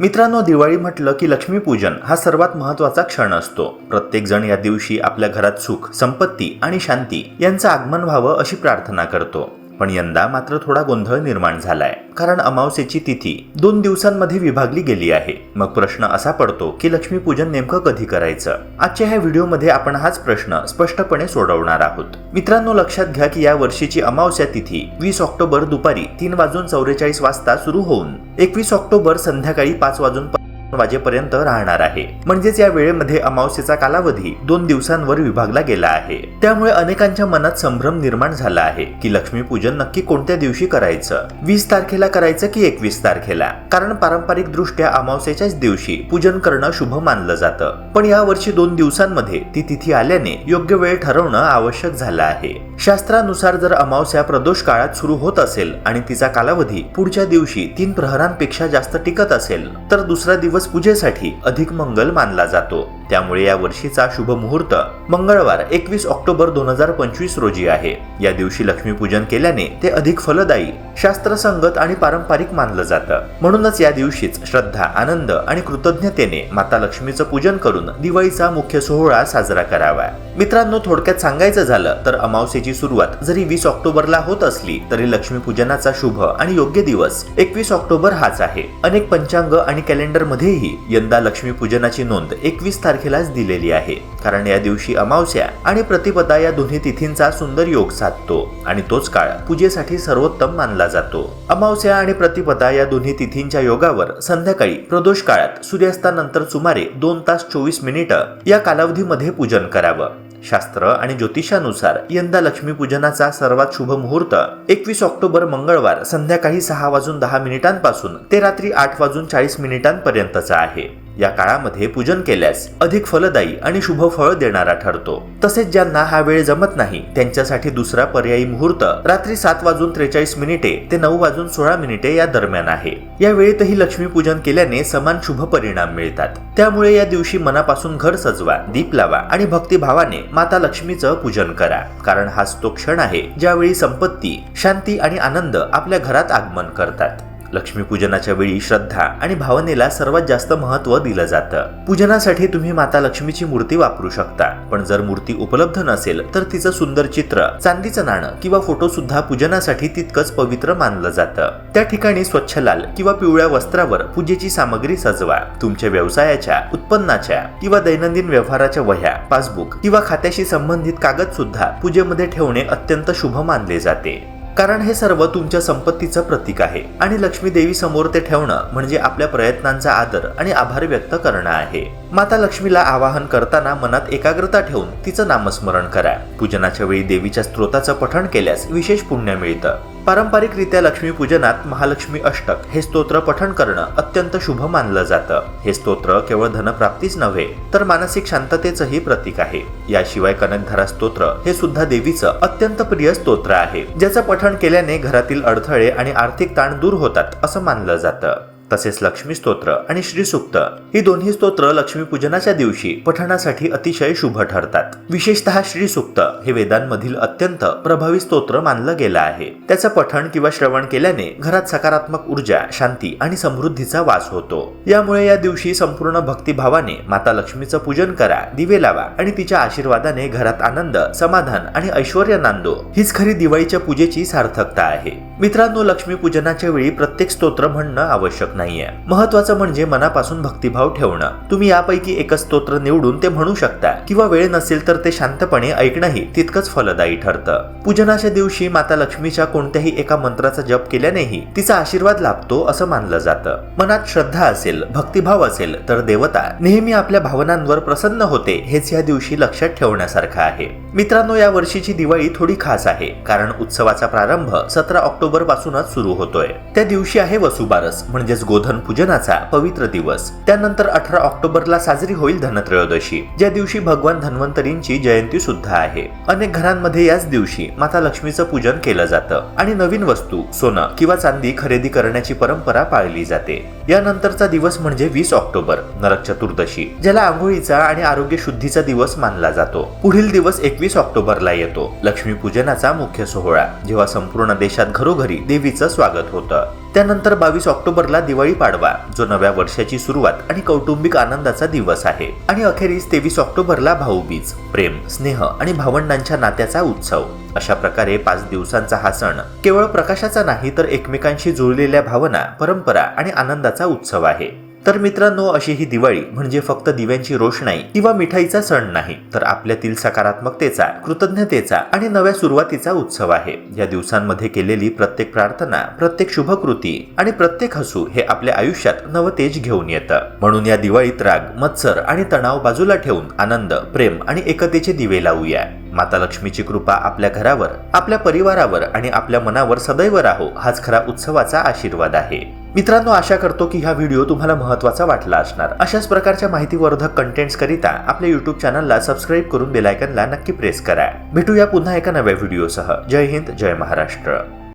मित्रांनो दिवाळी म्हटलं की लक्ष्मीपूजन हा सर्वात महत्त्वाचा क्षण असतो. प्रत्येक जण या दिवशी आपल्या घरात सुख संपत्ती आणि शांती यांचं आगमन व्हावं अशी प्रार्थना करतो. पण यंदा मात्र थोडा गोंधळ निर्माण झालाय. कारण अमावस्येची तिथी दोन दिवसांमध्ये विभागली गेली आहे. मग प्रश्न असा पडतो की लक्ष्मीपूजन नेमकं कधी करायचं? आजच्या ह्या व्हिडिओमध्ये आपण हाच प्रश्न स्पष्टपणे सोडवणार आहोत. मित्रांनो लक्षात घ्या की या वर्षीची अमावस्या तिथी वीस ऑक्टोबर दुपारी तीन वाजून चौवेचाळीस वाजता सुरू होऊन एकवीस ऑक्टोबर संध्याकाळी पाच वाजून वाजेपर्यंत राहणार आहे. म्हणजेच या वेळेमध्ये अमावस्येचा कालावधी दोन दिवसांवर विभागला गेला आहे. त्यामुळे अनेकांच्या मनात संभ्रम निर्माण झाला आहे की लक्ष्मीपूजन नक्की कोणत्या दिवशी करायचं? वीस तारखेला करायचं की एकवीस तारखेला? कारण पारंपरिक दृष्ट्या अमावस्येच्याच दिवशी पूजन करणं शुभ मानलं जातं. पण या वर्षी दोन दिवसांमध्ये ती तिथी आल्याने योग्य वेळ ठरवणं आवश्यक झालं आहे. शास्त्रानुसार जर अमावस्या प्रदोष काळात सुरू होत असेल आणि तिचा कालावधी पुढच्या दिवशी तीन प्रहरांपेक्षा जास्त टिकत असेल तर दुसरा दिवस पूजेसाठी अधिक मंगल मानला जातो. त्यामुळे या वर्षीचा शुभ मुहूर्त मंगळवार एकवीस ऑक्टोबर दोन हजार पंचवीस रोजी आहे. या दिवशी लक्ष्मीपूजन केल्याने ते अधिक फलदायी शास्त्रसंगत आणि पारंपरिक मानलं जातं. म्हणूनच या दिवशीच श्रद्धा आनंद आणि कृतज्ञतेने माता लक्ष्मीचं पूजन करून दिवाळीचा मुख्य सोहळा साजरा करावा. मित्रांनो थोडक्यात सांगायचं झालं तर अमावस्येची सुरुवात जरी वीस ऑक्टोबरला होत असली तरी लक्ष्मीपूजनाचा शुभ आणि योग्य दिवस एकवीस ऑक्टोबर हाच आहे. अनेक पंचांग आणि कॅलेंडरमध्येही यंदा लक्ष्मीपूजनाची नोंद एकवीस तारखेलाच दिलेली आहे. कारण या दिवशी अमावस्या आणि प्रतिपदा या दोन्ही तिथींचा सुंदर योग साधतो आणि तोच काळ पूजेसाठी सर्वोत्तम मानला जातो. अमावस्या आणि प्रतिपदा या दोन्ही तिथींच्या योगावर संध्याकाळी प्रदोष काळात सूर्यास्तानंतर सुमारे दोन तास चोवीस मिनिटं या कालावधीमध्ये पूजन करावं. शास्त्र आणि ज्योतिषानुसार यंदा लक्ष्मीपूजनाचा सर्वात शुभ मुहूर्त एकवीस ऑक्टोबर मंगळवार संध्याकाळी सहा वाजून दहा मिनिटांपासून ते रात्री आठ वाजून चाळीस मिनिटांपर्यंतचा आहे. या काळामध्ये पूजन केल्यास अधिक फलदायी आणि शुभ फळ देणारा ठरतो. तसेच ज्यांना हा वेळ जमत नाही त्यांच्यासाठी दुसरा पर्यायी मुहूर्त रात्री सात वाजून त्रेचाळीस मिनिटे ते नऊ वाजून सोळा मिनिटे या दरम्यान आहे. या वेळेतही लक्ष्मीपूजन केल्याने समान शुभ परिणाम मिळतात. त्यामुळे या दिवशी मनापासून घर सजवा दीप लावा आणि भक्तिभावाने माता लक्ष्मीचं पूजन करा. कारण हाच तो क्षण आहे ज्यावेळी संपत्ती शांती आणि आनंद आपल्या घरात आगमन करतात. लक्ष्मीपूजनाच्या वेळी श्रद्धा आणि भावनेला सर्वात जास्त महत्त्व दिलं जातं. पूजनासाठी तुम्ही माता लक्ष्मीची मूर्ती वापरू शकता. पण जर मूर्ती उपलब्ध नसेल तर तिचं सुंदर चित्र चांदीचं नाणं किंवा फोटो सुद्धा पूजनासाठी तितकंच पवित्र मानलं जातं. त्या ठिकाणी स्वच्छ लाल किंवा पिवळ्या वस्त्रावर पूजेची सामग्री सजवा. तुमच्या व्यवसायाच्या उत्पन्नाच्या किंवा दैनंदिन व्यवहाराच्या वह्या पासबुक किंवा खात्याशी संबंधित कागद सुद्धा पूजेमध्ये ठेवणे अत्यंत शुभ मानले जाते. कारण हे सर्व तुमच्या संपत्तीचं प्रतीक आहे आणि लक्ष्मी देवी समोर ते ठेवणं म्हणजे आपल्या प्रयत्नांचा आदर आणि आभार व्यक्त करणं आहे. माता लक्ष्मीला आवाहन करताना मनात एकाग्रता ठेवून तिचं नामस्मरण करा. पूजनाच्या वेळी देवीच्या स्त्रोताचं पठण केल्यास विशेष पुण्य मिळतं. पारंपरिकरित्या लक्ष्मीपूजनात महालक्ष्मी अष्टक हे स्तोत्र पठण करणं अत्यंत शुभ मानलं जातं. हे स्तोत्र केवळ धनप्राप्तीच नव्हे तर मानसिक शांततेचंही प्रतीक आहे. याशिवाय कनकधारा स्तोत्र हे सुद्धा देवीचं अत्यंत प्रिय स्तोत्र आहे ज्याचं पठण केल्याने घरातील अडथळे आणि आर्थिक ताण दूर होतात असं मानलं जातं. तसेच लक्ष्मी स्तोत्र आणि श्रीसुक्त ही दोन्ही स्तोत्र लक्ष्मीपूजनाच्या दिवशी पठणासाठी अतिशय शुभ ठरतात. विशेषतः श्रीसुक्त हे वेदांमधील अत्यंत प्रभावी स्तोत्र मानलं गेलं आहे. त्याचं पठण किंवा श्रवण केल्याने घरात सकारात्मक ऊर्जा शांती आणि समृद्धीचा वास होतो. यामुळे या दिवशी संपूर्ण भक्तिभावाने माता लक्ष्मीचं पूजन करा दिवे लावा आणि तिच्या आशीर्वादाने घरात आनंद समाधान आणि ऐश्वर नांदो. हीच खरी दिवाळीच्या पूजेची सार्थकता आहे. मित्रांनो लक्ष्मी पूजनाच्या वेळी प्रत्येक स्तोत्र म्हणणं आवश्यक नाहीये. महत्वाचं म्हणजे मनापासून भक्तिभाव ठेवणं. तुम्ही यापैकी एकच स्तोत्र निवडून ते म्हणू शकता. किंवा वेळ नसेल तर ते शांतपणे ऐकणंही तितकंच फलदायी ठरतं. पूजनाच्या दिवशी माता लक्ष्मीच्या कोणत्याही एका मंत्राचा जप केल्यानेही तिचा आशीर्वाद लाभतो असं मानलं जातं. मनात श्रद्धा असेल भक्तिभाव असेल तर देवता नेहमी आपल्या भावनांवर प्रसन्न होते हेच या दिवशी लक्षात ठेवण्यासारखं आहे. मित्रांनो या वर्षीची दिवाळी थोडी खास आहे कारण उत्सवाचा प्रारंभ सतरा ऑक्टोबर पासूनच सुरू होतोय. त्या दिवशी आहे वसुबारस म्हणजेच गोधन पूजनाचा पवित्र दिवस. त्यानंतर अठरा ऑक्टोबरला साजरी होईल धनत्रयोदशी. ज्या दिवशी भगवान धन्वंतरींची जयंती सुद्धा आहे. अनेक घरांमध्ये याच दिवशी माता लक्ष्मीचं पूजन केलं जातं. आणि नवीन वस्तू सोनं किंवा चांदी खरेदी करण्याची परंपरा पाळली जाते. यानंतरचा दिवस म्हणजे वीस ऑक्टोबर नरक चतुर्दशी ज्याला आंघोळीचा आणि आरोग्य शुद्धीचा दिवस मानला जातो. पुढील दिवस एकवीस ऑक्टोबरला येतो. लक्ष्मी पूजनाचा मुख्य सोहळा. जेव्हा संपूर्ण देशात घरोघरी देवीचं स्वागत होतं. त्यानंतर बावीस ऑक्टोबरला दिवाळी पाडवा जो नव्या वर्षाची सुरुवात आणि कौटुंबिक आनंदाचा दिवस आहे. आणि अखेरीस तेवीस ऑक्टोबरला भाऊबीज प्रेम स्नेह आणि भावंडांच्या नात्याचा उत्सव. अशा प्रकारे पाच दिवसांचा हा सण केवळ प्रकाशाचा नाही तर एकमेकांशी जुळलेल्या भावना परंपरा आणि आनंदाचा उत्सव आहे. तर मित्रांनो अशी ही दिवाळी म्हणजे फक्त दिव्यांची रोषणाई किंवा मिठाईचा सण नाही तर आपल्यातील सकारात्मकतेचा कृतज्ञतेचा आणि नव्या सुरुवातीचा उत्सव आहे. या दिवसांमध्ये केलेली प्रत्येक प्रार्थना प्रत्येक शुभकृती आणि प्रत्येक हसू हे आपल्या आयुष्यात नवतेज घेऊन येतं. म्हणून या दिवाळीत राग मत्सर आणि तणाव बाजूला ठेवून आनंद प्रेम आणि एकतेचे दिवे लावूया. माता लक्ष्मीची कृपा आपल्या घरावर आपल्या परिवारावर आणि आपल्या मनावर सदैव राहो हाच खरा उत्सवाचा आशीर्वाद आहे. मित्रांनो आशा करतो की हा व्हिडिओ तुम्हाला महत्त्वाचा वाटला असणार. अशाच प्रकारच्या माहितीवर्धक कंटेंट्स करिता आपल्या युट्यूब चॅनलला सबस्क्राईब करून बेलायकनला नक्की प्रेस करा. भेटूया पुन्हा एका नव्या व्हिडिओसह. जय हिंद जय महाराष्ट्र.